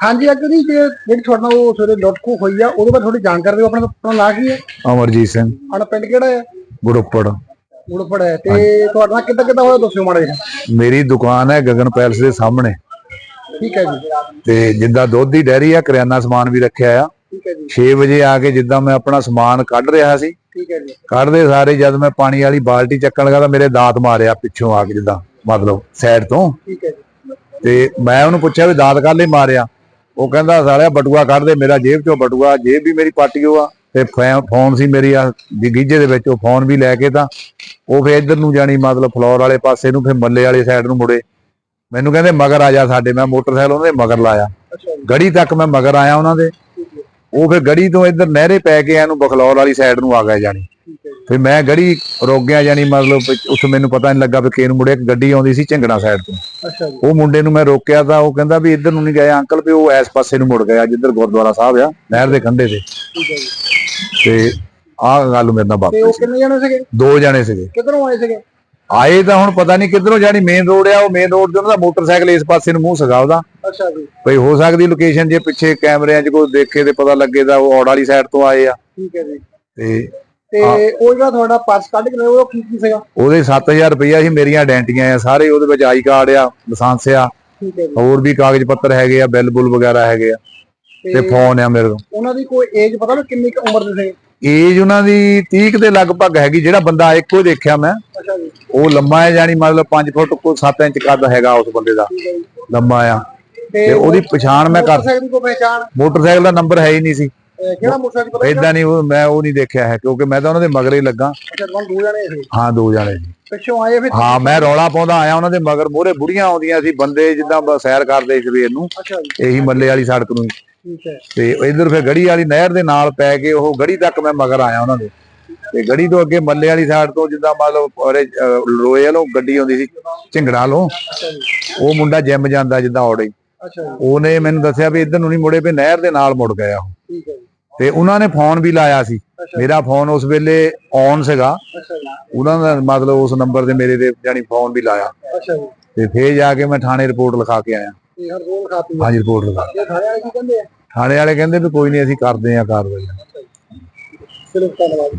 ਹਾਂਜੀ ਦੀ ਜੇ ਜਿਹੜੀ ਤੁਹਾਡਾ ਉਹ ਸਵੇਰੇ ਲੁੱਟਖੋ ਹੋਈ ਆ ਉਹਦੇ ਬਾਰੇ ਥੋੜੀ ਜਾਣਕਾਰੀ ਦਿਓ ਆਪਣਾ ਆਪਣਾ ਨਾਂ ਕੀ ਹੈ? ਅਮਰਜੀਤ ਸਿੰਘ। ਆਪਣਾ ਪਿੰਡ ਕਿਹੜਾ ਹੈ? ਗੁਰਉਪੜ ਉੜਪੜ ਹੈ। ਤੇ ਤੁਹਾਡਾ ਕਿੱਦਾਂ ਕਿੱਦਾਂ ਹੋਇਆ ਦੱਸਿਓ ਮਾੜਾ ਜਿਹਾ। ਮੇਰੀ ਦੁਕਾਨ ਹੈ ਗਗਨ ਪੈਲਸ ਦੇ ਸਾਹਮਣੇ। ਠੀਕ ਹੈ ਜੀ। ਤੇ ਜਿੱਦਾਂ ਦੁੱਧ ਦੀ ਡੈਰੀ ਆ ਕਰਿਆਨਾ ਸਮਾਨ ਵੀ ਰੱਖਿਆ ਆ। ਠੀਕ ਹੈ ਜੀ। 6 ਵਜੇ ਆ ਕੇ ਜਿੱਦਾਂ ਮੈਂ ਆਪਣਾ ਸਮਾਨ ਕੱਢ ਰਿਹਾ ਸੀ ਠੀਕ ਹੈ ਜੀ। ਕੱਢਦੇ ਸਾਰੇ ਜਦ ਮੈਂ ਪਾਣੀ ਵਾਲੀ ਬਾਲਟੀ ਚੱਕਣ ਲੱਗਾ ਤਾਂ ਮੇਰੇ ਦਾੰਤ ਮਾਰਿਆ ਪਿੱਛੋਂ ਆ ਕੇ ਜਿੱਦਾਂ ਮਤਲਬ ਸਾਈਡ ਤੋਂ। ਠੀਕ ਹੈ ਜੀ। ਤੇ ਮੈਂ ਉਹਨੂੰ ਪੁੱਛਿਆ ਵੀ ਦਾੰਤ ਕਾਹਲੇ ਮਾਰਿਆ? ਉਹ ਕਹਿੰਦਾ ਸਾਲਿਆ ਬਟੂਆ ਕੱਢ ਦੇ ਮੇਰਾ ਜੇਬ ਚੋਂ ਬਟੂਆ ਜੇਬ ਵੀ ਮੇਰੀ ਪਾਟੀਓ ਆ। ਤੇ ਫੋਨ ਸੀ ਮੇਰੀ ਆ ਗੀਜੇ ਦੇ ਵਿੱਚ ਉਹ ਫੋਨ ਵੀ ਲੈ ਕੇ ਤਾਂ ਉਹ ਫੇਰ ਇੱਧਰ ਨੂੰ ਜਾਣੀ ਮਤਲਬ ਫਲੋਰ ਵਾਲੇ ਪਾਸੇ ਨੂੰ ਫੇਰ ਮੱਲੇ ਵਾਲੀ ਸਾਈਡ ਨੂੰ ਮੁੜੇ। ਮੈਨੂੰ ਕਹਿੰਦੇ ਮਗਰ ਆ ਜਾ ਸਾਡੇ। ਮੈਂ ਮੋਟਰਸਾਈਕਲ ਉਹਨਾਂ ਦੇ ਮਗਰ ਲਾਇਆ। ਗੜੀ ਤੱਕ ਮੈਂ ਮਗਰ ਆਇਆ ਉਹਨਾਂ ਦੇ। ਉਹ ਫਿਰ ਗੜੀ ਤੋਂ ਇੱਧਰ ਨਹਿਰੇ ਪੈ ਕੇ ਇਹਨੂੰ ਬਖਲੌਰ ਵਾਲੀ ਸਾਈਡ ਨੂੰ ਆ ਗਏ ਜਾਣੀ। ਫਿਰ ਮੈਂ ਗੜੀ ਰੋਕ ਗਿਆ ਮਤਲਬ ਉੱਥੇ ਮੈਨੂੰ ਪਤਾ ਨਹੀਂ ਲੱਗਾ ਵੀ ਕਿਹਨੂੰ ਮੁੜੇ ਇੱਕ ਗੱਡੀ ਆਉਂਦੀ ਸੀ ਝੰਗਣਾ ਸਾਈਡ ਤੋਂ। ਅੱਛਾ ਜੀ। ਉਹ ਮੁੰਡੇ ਨੂੰ ਮੈਂ ਰੋਕਿਆ ਤਾਂ ਉਹ ਕਹਿੰਦਾ ਵੀ ਇੱਧਰ ਨੂੰ ਨਹੀਂ ਗਏ ਅੰਕਲ ਵੀ ਉਹ ਇਸ ਪਾਸੇ ਨੂੰ ਮੁੜ ਗਿਆ ਜਿੱਧਰ ਗੁਰਦੁਆਰਾ ਸਾਹਿਬ ਆ ਨਹਿਰ ਦੇ ਕੰਢੇ ਤੇ। ਤੇ ਆਹ ਗੱਲ ਮੇਰੇ ਨਾਲ ਵਾਪਰੀ ਉਹ ਕਿੰਨੇ ਜਣੇ ਸੀਗੇ? ਦੋ ਜਣੇ ਸੀਗੇ। ਕਿੱਧਰੋਂ ਆਏ ਸੀਗੇ? ਆਏ ਤਾਂ ਹੁਣ ਪਤਾ ਨਹੀਂ ਕਿੱਧਰੋਂ ਜਾਣੀ ਮੇਨ ਰੋਡ ਆ ਉਹ ਮੇਨ ਰੋਡ ਤੇ ਉਹਨਾਂ ਦਾ ਮੋਟਰਸਾਈਕਲ ਇਸ ਪਾਸੇ ਨੂੰ ਮੂੰਹ ਸਗਾ ਉਹਦਾ। ਅੱਛਾ ਜੀ। ਭਈ ਹੋ ਸਕਦੀ ਲੋਕੇਸ਼ਨ ਜੇ ਪਿੱਛੇ ਕੈਮਰਿਆਂ 'ਚ ਕੋਈ ਦੇਖੇ ਤੇ ਪਤਾ ਲੱਗੇ ਤਾਂ ਉਹ ਔੜ ਵਾਲੀ ਸਾਈਡ ਤੋਂ ਆਏ ਆ। ਠੀਕ ਹੈ ਜੀ। ਤੇ ਤੇ ਉਹ ਜਿਹੜਾ ਤੁਹਾਡਾ ਪਰਸ ਕੱਢ ਕੇ ਲਿਆ ਉਹ ਕੀ ਕੀ ਸੀਗਾ? ਉਹਦੇ 7000 ਰੁਪਈਆ ਸੀ ਮੇਰੀਆਂ ਆਇਡੈਂਟੀਆਂ ਆ ਸਾਰੇ ਉਹਦੇ ਵਿੱਚ ਆਈ ਕਾਰਡ ਆ ਲਾਇਸੈਂਸ ਆ ਠੀਕ ਹੈ ਜੀ। ਹੋਰ ਵੀ ਕਾਗਜ਼ ਪੱਤਰ ਹੈਗੇ ਆ ਬਿੱਲ ਬੁੱਲ ਵਗੈਰਾ ਹੈਗੇ ਆ ਤੇ ਫੋਨ ਆ ਮੇਰੇ ਕੋਲ ਉਹਨਾਂ ਦੀ ਕੋਈ ਏਜ ਪਤਾ ਨਾ ਕਿੰਨੀ ਕੁ ਉਮਰ ਦੇ ਸੀਗੇ ਏਜ ਉਹਨਾਂ ਦੀ 30 ਕੁ ਦੇ ਲਗਭਗ ਹੈਗੀ ਜਿਹੜਾ ਬੰਦਾ ਇੱਕੋ ਦੇਖਿਆ ਮੈਂ। ਉਹ ਲੰਮਾ ਹੈ ਜਾਨੀ ਮਤਲਬ 5 ਫੁੱਟ ਕੋ 7 ਇੰਚ ਕੱਦ ਹੈਗਾ ਉਸ ਬੰਦੇ ਦਾ ਲੰਮਾ ਆ। ਤੇ ਉਹਦੀ ਪਛਾਣ ਮੈਂ ਕਰ ਮੋਟਰਸਾਈਕਲ ਦੀ ਕੋਈ ਪਹਿਚਾਣ ਮੋਟਰਸਾਈਕਲ ਦਾ ਨੰਬਰ ਹੈ ਹੀ ਨਹੀਂ ਸੀ। ਕਿਹੜਾ ਮੋਟਰਸਾਈਕਲ ਪਤਾ ਏਦਾਂ ਨਹੀਂ ਉਹ ਮੈਂ ਉਹ ਨਹੀਂ ਦੇਖਿਆ ਹੈ ਕਿਉਂਕਿ ਮੈਂ ਤਾਂ ਉਹਨਾਂ ਦੇ ਮਗਰ ਲੱਗਾ। ਅੱਛਾ ਤੁਹਾਨੂੰ ਦੋ ਜਣੇ ਸੀ? ਹਾਂ ਦੋ ਜਾਣੇ ਸੀ। ਪਿੱਛੋਂ ਆਏ ਫਿਰ? ਹਾਂ ਮੈਂ ਰੌਲਾ ਪਾਉਂਦਾ ਆਇਆ ਉਹਨਾਂ ਦੇ ਮਗਰ ਮੂਹਰੇ ਬੁੜੀਆਂ ਆਉਂਦੀਆਂ ਸੀ ਬੰਦੇ ਜਿੱਦਾਂ ਸੈਰ ਕਰਦੇ ਸਵੇਰ ਨੂੰ। ਇਹੀ ਮੱਲੇ ਵਾਲੀ ਸੜਕ ਨੂੰ ਹੀ। ਠੀਕ ਹੈ। ਤੇ ਇਧਰ ਫਿਰ ਗੜੀ ਵਾਲੀ ਨਹਿਰ ਦੇ ਨਾਲ ਪੈ ਕੇ ਉਹ ਗੜੀ ਤੱਕ ਮੈਂ ਮਗਰ ਆਇਆ ਉਹਨਾਂ ਦੇ। ਤੇ ਗੜੀ ਤੋਂ ਅੱਗੇ ਮੱਲੇ ਵਾਲੀ ਸਾਈਡ ਤੋਂ ਜਿੱਦਾਂ ਮੰਨ ਲਓ ਔਰੇ ਲੋਏ ਵਾਲੋਂ ਗੱਡੀ ਆਉਂਦੀ ਸੀ ਝਿੰਗੜਾ ਲੋ ਉਹ ਮੁੰਡਾ ਜਿਮ ਜਾਂਦਾ ਜਿੱਦਾਂ ਔੜੇ। ਉਹਨੇ ਮੈਨੂੰ ਦੱਸਿਆ ਵੀ ਇੱਧਰ ਨੂੰ ਨਹੀਂ ਮੁੜੇ ਵੀ ਨਹਿਰ ਦੇ ਨਾਲ ਮੁੜ ਗਿਆ ਉਹ। ਤੇ ਉਹਨਾਂ ਨੇ ਫੋਨ ਵੀ ਲਾਇਆ ਸੀ। ਮੇਰਾ ਫੋਨ ਉਸ ਵੇਲੇ ਔਨ ਸੀਗਾ। ਉਹਨਾਂ ਦਾ ਮਤਲਬ ਉਸ ਨੰਬਰ ਤੇ ਮੇਰੇ ਤੇ ਜਾਨੀ ਫੋਨ ਵੀ ਲਾਇਆ। ਤੇ ਫੇਰ ਜਾ ਕੇ ਮੈਂ ਥਾਣੇ ਰਿਪੋਰਟ ਲਿਖਾ ਕੇ ਆਇਆ। ਹਾਂਜੀ ਰਿਪੋਰਟ ਲਿਖਾ। ਥਾਣੇ ਵਾਲੇ ਕੀ ਕਹਿੰਦੇ ਆ? ਥਾਣੇ ਵਾਲੇ ਕਹਿੰਦੇ ਵੀ ਕੋਈ ਨਹੀਂ ਅਸੀਂ ਕਰਦੇ ਆ ਕਾਰਵਾਈ। ਚਲੋ ਧੰਨਵਾਦ।